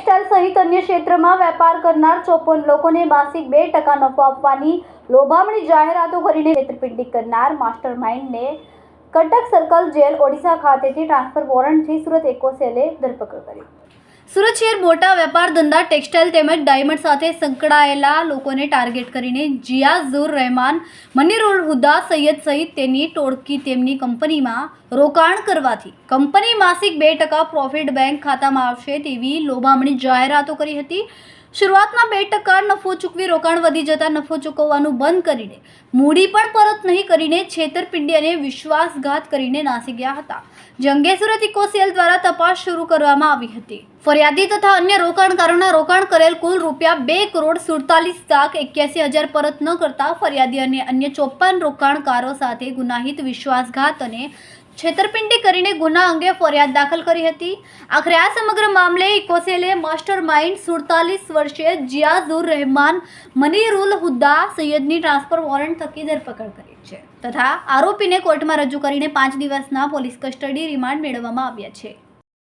સહિત અન્ય ક્ષેત્રમાં વેપાર કરનાર ચોપન લોકોને માસિક બે ટકા નફો આપવાની લોભામણી જાહેરાતો કરીને છેતરપિંડી કરનાર માસ્ટર માઇન્ડને કટક સર્કલ જેલ ઓડિશા ખાતેથી ટ્રાન્સફર વોરંટથી સુરત એકોસેલે ધરપકડ કરી. સુરત શહેર મોટા વેપાર ધંધા ટેક્સટાઇલ તેમજ ડાયમંડ સાથે સંકળાયેલા લોકોને ટાર્ગેટ કરીને જિયાઝુર રહેમાન, મનીરુલ હુદા સૈયદ સહિત તેની ટોળકી તેમની કંપનીમાં રોકાણ કરવાથી. કંપની માસિક બે ટકા પ્રોફિટ બેંક ખાતામાં આવશે તેવી લોભામણી જાહેરાતો કરી હતી. શરૂઆતમાં બે ટકા નફો ચૂકવી રોકાણ વધી જતા નફો ચૂકવવાનું બંધ કરીને, મૂડી પણ પરત નહીં કરીને છેતરપિંડી વિશ્વાસઘાત કરીને નાસી ગયા હતા. જે ઇકોસેલ દ્વારા તપાસ શરૂ કરવામાં આવી હતી. ફરિયાદી તથા અન્ય રોકાણકારોના રોકાણ કરેલ કુલ રૂપિયા બે કરોડ સુડતાલીસ લાખ એક્યાસી હજાર પરત ન કરતા ફરિયાદી અને અન્ય ચોપન રોકાણકારો સાથે ગુનાહિત વિશ્વાસઘાત અને છેતરપિંડી કરીને ગુના અંગે ફરિયાદ દાખલ કરી હતી. આખરે આ સમગ્ર મામલે ઇકોસેલે માસ્ટર માઇન્ડ સુડતાલીસ વર્ષીય જિયાઝુર રહેમાન મનીરુલ હુદ્દા સૈયદની ટ્રાન્સફર વોરંટ થકી ધરપકડ કરી છે તથા આરોપીને કોર્ટમાં રજૂ કરીને પાંચ દિવસના પોલીસ કસ્ટડી રિમાન્ડ મેળવવામાં આવ્યા છે.